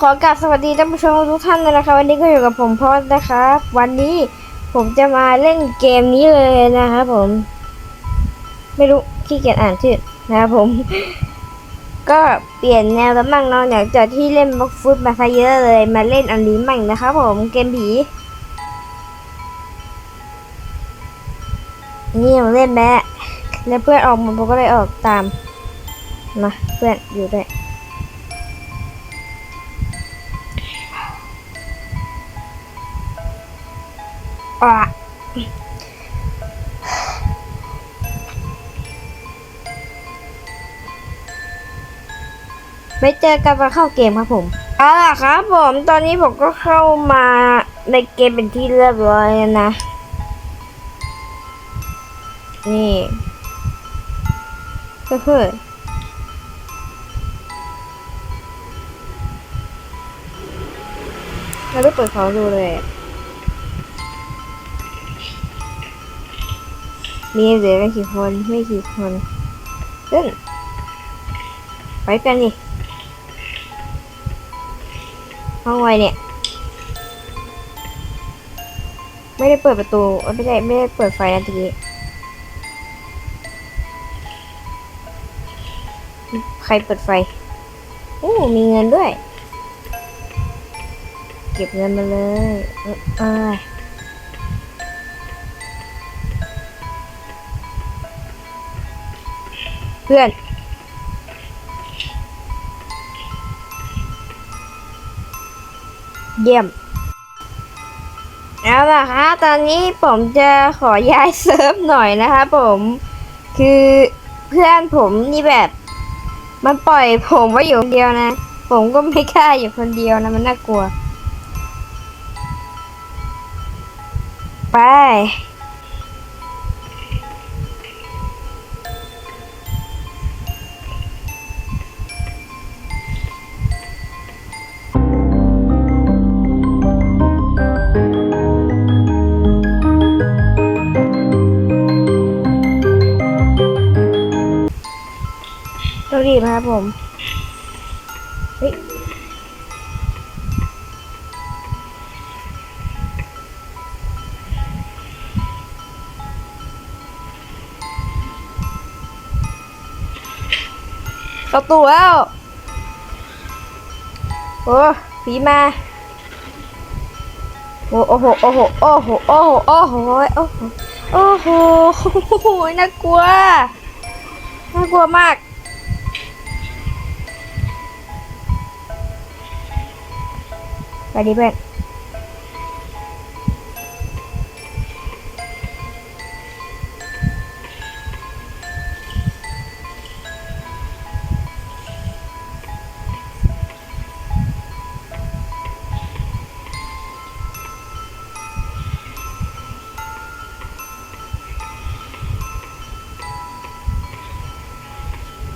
็ขอกราบสวัสดีท่านผู้ชมทุกท่านเลยนะคะวันนี้ก็อยู่กับผมพอดนะครับวันนี้ผมจะมาเล่นเกมนี้เลยนะครับผม ไม่รู้ขี้เกียจอ่านชื่อนะครับผม ก็เปลี่ยนแนวแล้วมั่งเนาะหลังจากที่เล่นบล็อกฟุตมาซะเยอะเลย มาเล่นอันนี้มั่งนะครับผมเกมผีนี่มาเล่นแม่แล้วเพื่อนออกมาผมก็เลยออกตามมาเพื่อนอยู่ด้วย อะไปเจอกันมาเข้าเกมครับผมเอาล่ะครับผมตอนนี้ผมก็เข้ามาในเกมเป็นที่เรียบร้อยนะ นี่เฮ้ยเราไม่เปิดเขาดูเลย มีเหลือกันกี่คนไม่กี่คนขึ้นไปกันดิห้องไวเนี่ย ไม่ได้เปิดประตูไม่ได้ไม่ได้เปิดไฟนะทีนี้ใครเปิดไฟโอ้มีเงินด้วย เก็บเงินมาเลยเออ พื่อน เยี่ยม เอาล่ะคะตอนนี้ผมจะขอย้ายเซิร์ฟหน่อยนะคะผมคือเพื่อนผมนี่แบบ มันปล่อยผมไว้อยู่คนเดียวนะ ผมก็ไม่กล้าอยู่คนเดียวนะมันน่ากลัว ไป บครับผม เฮ้ยเข้ตูแล้ว โอ้ผีมา โอ้โห โอ้โห โอ้โห โอ้โห โอ้โห โอ้โห โอ้โห น่ากลัว น่ากลัวมาก ไปดิเพื่อน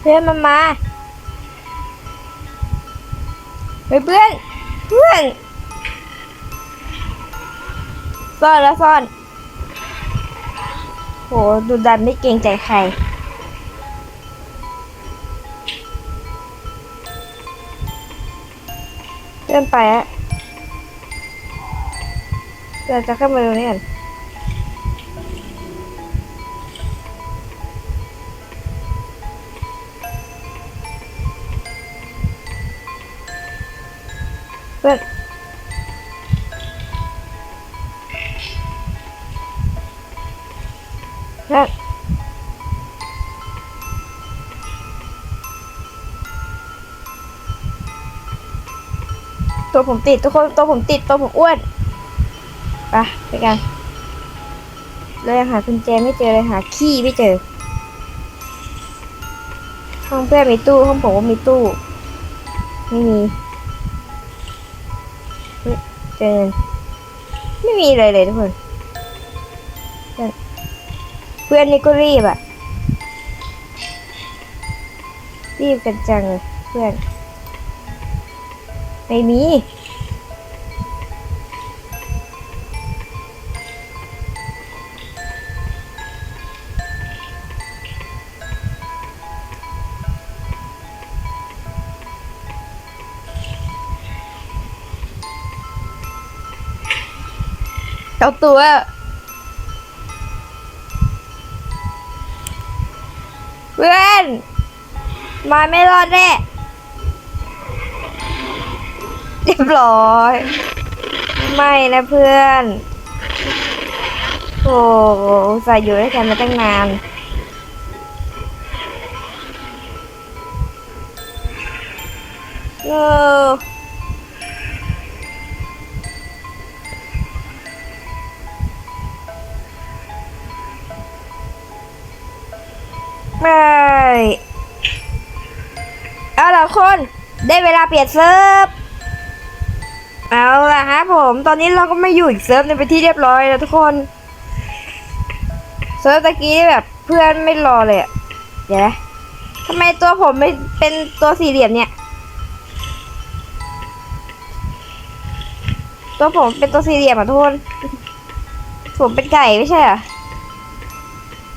เพื่อนมันมาเฮ้ยเพื่อน เพื่อนซ่อนแล้วซ่อน โหดูดันไม่เกรงใจใคร เลื่อนไปอะเราจะเข้ามาตรงนี้ กันเพื่อนตัวผมติดทุกคนตัวผมติดตัวผมอ้วนไปไปกันเรายังหากุญแจไม่เจอเลยหาขี้ไม่เจอห้องเพื่อนมีตู้ห้องผมก็มีตู้ ไม่มี เจอเงินไม่มีเลยเลยทุกคน เพื่อนนี่ก็รีบอะรีบกันจังเลยเพื่อน ไม่มี เอาตัว เพื่อนมาไม่รอดแน่เรียบร้อย ไม่นะเพื่อน โอ้อุตส่าห์อยู่ด้วยกันมาตั้งนานเออ เอาละคนได้เวลาเปลี่ยนเซิร์ฟ เอาละฮะผม ตอนนี้เราก็ไม่อยู่อีกเซิร์ฟนึงเป็นที่เรียบร้อยแล้วทุกคน เซิร์ฟตะกี้แบบเพื่อนไม่รอเลยอะเดี๋ยวนะทำไมตัวผมไม่เป็นตัวสี่เหลี่ยมเนี่ย ตัวผมเป็นตัวสี่เหลี่ยมอะทุกคน ผมเป็นไก่ไม่ใช่เหรอ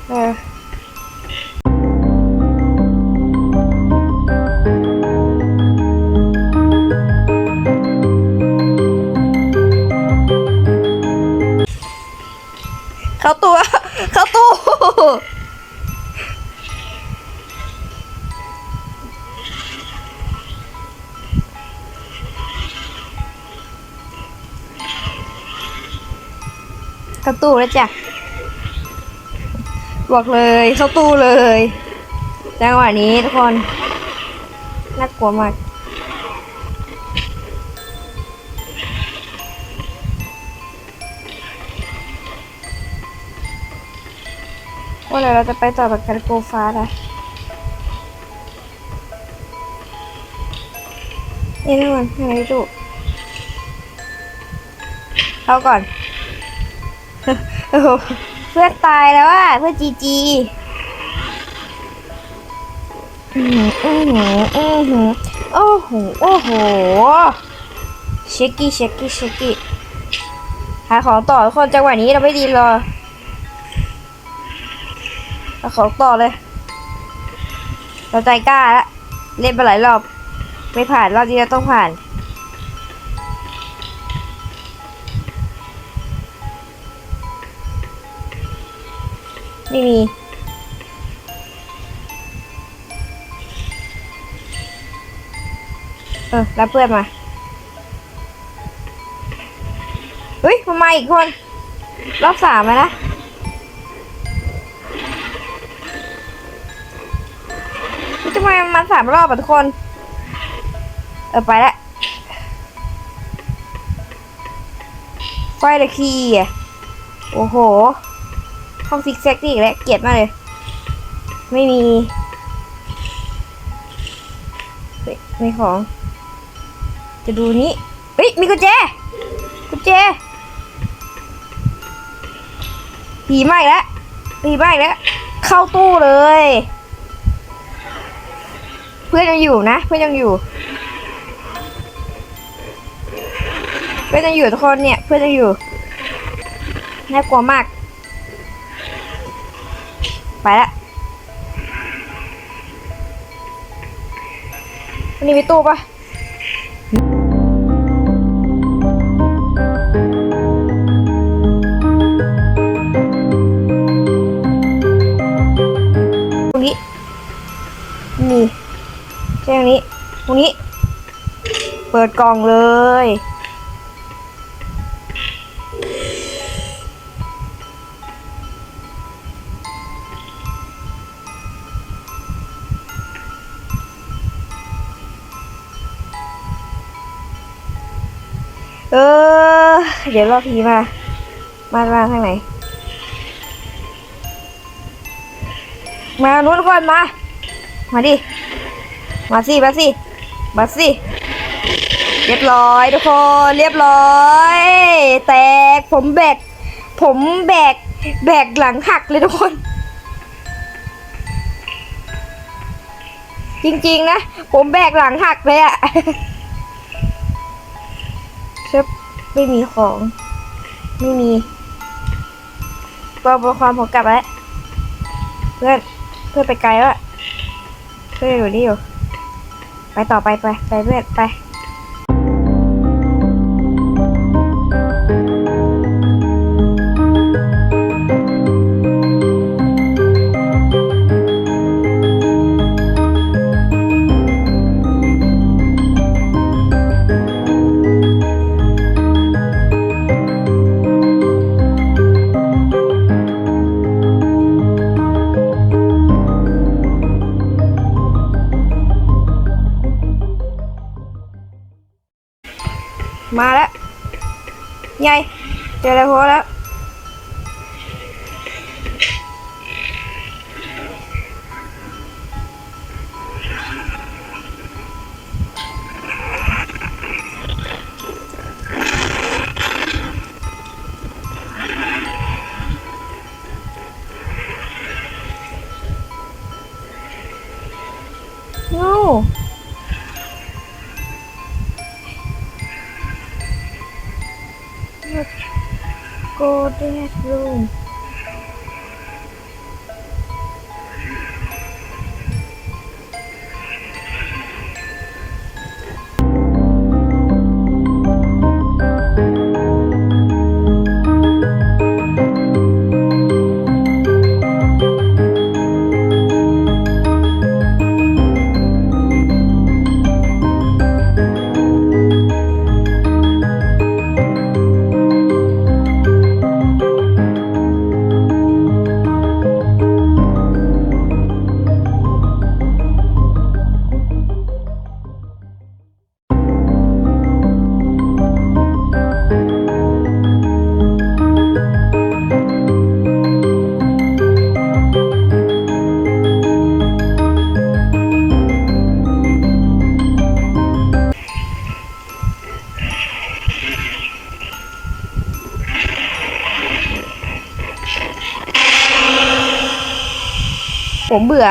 เออ ตู้แล้วจ้ะ บอกเลยเข้าตู้เลยจังหวะนี้ทุกคนน่ากลัวมากว่าเดี๋ยวเราจะไปต่อแบบกันโกฟ้านะนี่ทุกคนยังไงดูเข้าก่อน โอ้โหเพื่อนตายแล้วอะ เพื่อนจีจีอือหืออือหืออือหือโอ้โห โอ้โห เชคกี้ เชคกี้ เชคกี้ หาของต่อทุกคนจังหวะนี้เราไม่ดีรอเอาของต่อเลย เราใจกล้าล้วเล่นไปหลายรอบ ไม่ผ่านรอบนี้เราต้องผ่าน ไม่มี เออรับเพื่อนมาเฮ้ยมาใหม่อีกคน รอบสามแล้วนะทำไมมันมาสามรอบอะทุกคน เออไปละไฟละคีอะโอ้โห ห้องซิกแซกนี่อีกแล้วเกลียดมากเลย ไม่มีเฮ้ยมีของ จะดูนี้เฮ้ยมีกุญแจกุญแจผีมาอีกแล้วผีมาอีกแล้วเข้าตู้เลย เพื่อนยังอยู่นะ เพื่อนยังอยู่เพื่อนยังอยู่ทุกคนเนี่ย เพื่อนยังอยู่น่ากลัวมาก ไปละวันนี้มีตู้ปะตรงนี้ นี่แค่นี้ ตรงนี้ เปิดกล่องเลย เดี๋ยวรอพีมา มามาทางไหน มาโน้นก่อนมา มาดิ มาสิมาสิมาสิ เรียบร้อยทุกคน เรียบร้อย แตกผมแบก ผมแบก แบกหลังหักเลยทุกคน จริงๆนะ ผมแบกหลังหักเลยอะเชฟ ไม่มีของ ไม่มีตัวบทความผมกลับแล้ว เพื่อน เพื่อนไปไกลแล้วะเพื่อนอยู่นี่อยู่ ไปต่อไปไปไปเพื่อนไป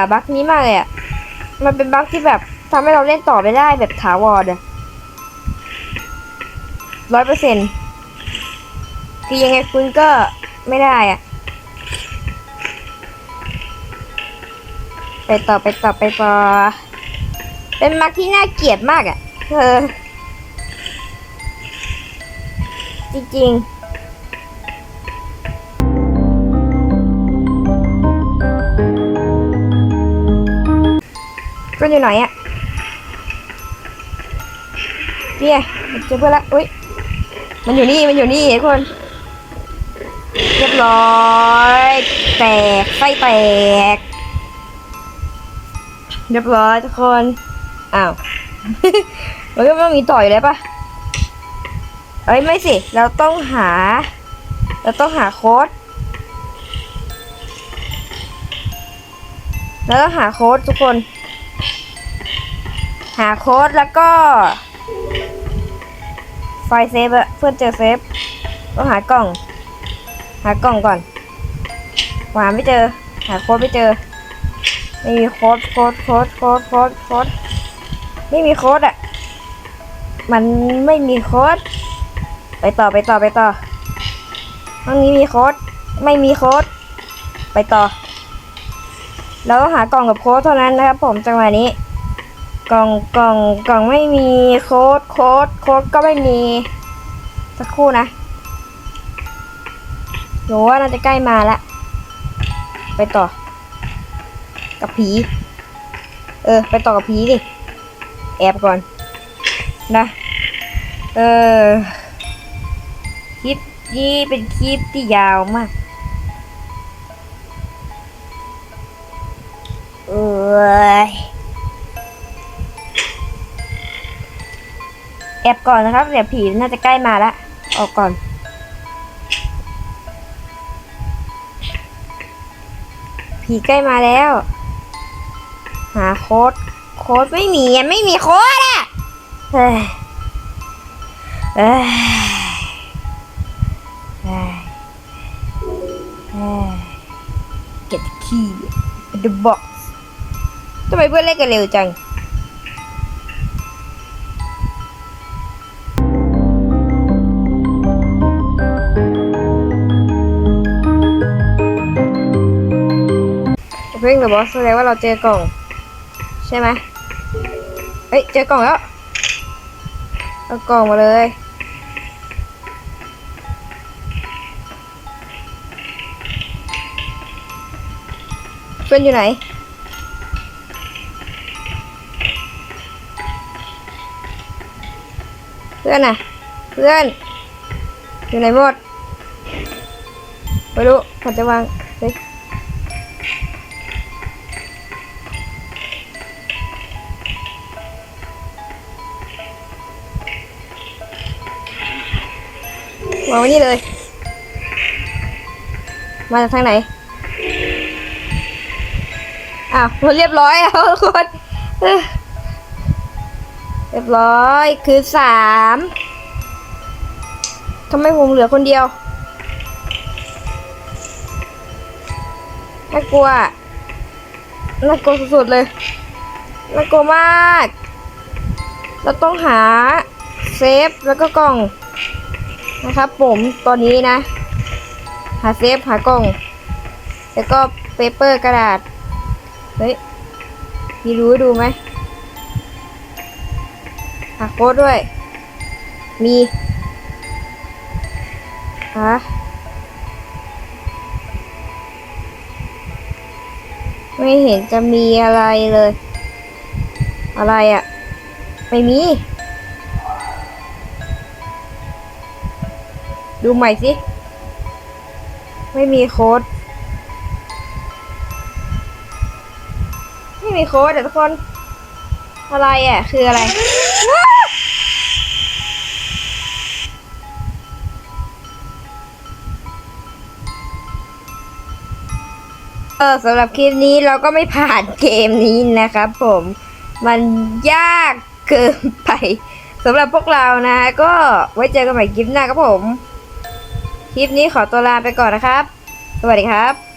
บื่อบั๊กนี้มากเลยอะมันเป็นบั๊กที่แบบทำให้เราเล่นต่อไม่ได้แบบถาวรอะร้อยเปอร์เซ็นต์คือยังไงคุณก็ไม่ได้อะไปต่อไปต่อไปต่อเป็นบั๊กที่น่าเกลียดมากอะเออจริงๆ ก็อยู่ไหนอะเนี่ยเจอเพื่อนละอุ้ยมันอยู่นี่มันอยู่นี่ทุกคน เรียบร้อย แตกไส้แตก เรียบร้อยทุกคนอ้าว มันก็ต้องมีต่อยู่แล้วปะเอ้ยไม่สิ เราต้องหา เราต้องหาโค้ดเราต้องหาโค้ดทุกคนาโค้ดแล้วก็ไฟเซฟอะเพื่อเจอเซฟต้องหากล่อง หากล่องก่อนหาไม่เจอ หาโค้ดไม่เจอ ไม่มีโค้ดโค้ดโค้ดโค้ดโค้ดโค้ดไม่มีโค้ดอะมันไม่มีโค้ดไปต่อไปต่อไปต่อห้องนี้มีโค้ดไม่มีโค้ดไปต่อ เราต้องหากล่องกับโค้ดเท่านั้นนะครับผมจังหวะนี้ กล่องกล่องกล่องไม่มีโค้ดโค้ดโค้ดก็ไม่มี สักครู่นะหนูว่าน่าจะใกล้มาละ ไปต่อ กับผี เออ ไปต่อกับผีดิ แอบก่อน นะ เออ คลิปนี้เป็นคลิปที่ยาวมาก เอย แอบก่อนนะครับเดี๋ยวผีน่าจะใกล้มาแล้วออกก่อน ผีใกล้มาแล้ว หาโค้ดโค้ดไม่มีไม่มีโค้ดอะเฮ้ยเอ้ยเอ้ยเอ้ย get the key the box ทำไมเพื่อนเล่นกันเร็วจัง เพิ่งเดอะบอสแสดงว่าเราเจอกล่อง ใช่ไหมเฮ้ย เจอกล่องแล้ว เอากล่องมาเลย เพื่อนอยู่ไหนเพื่อนน่ะเพื่อน อยู่ไหนหมดไม่รู้ผมจะวางเฮ้ย วาว้นี่เลย มาจากทางไหน อ้าวเรียบร้อยแล้วทุกคนเอ้อเรียบร้อยคือสามทำไมผมเหลือคนเดียวน่ากลัวน่ากลัวสุดๆเลยน่ากลัวมาก เราต้องหาเซฟแล้วก็กล่อง นะครับ ผมตอนนี้นะ หาเซฟหากล่อง แล้วก็เปเปอร์กระดาษ เฮ้ย มีรู้ดูไหมหาโค้ดด้วย มีฮะไม่เห็นจะมีอะไรเลย อะไรอะ่ะ ไม่มี ดูใหม่สิ ไม่มีโค้ด ไม่มีโค้ดอะทุกคน อะไรอะ คืออะไร เออสำหรับคลิปนี้เราก็ไม่ผ่านเกมนี้นะครับผม มันยากเกินไปสำหรับพวกเรานะ ก็ไว้เจอกันใหม่คลิปหน้าครับผม คลิปนี้ขอตัวลาไปก่อนนะครับ สวัสดีครับ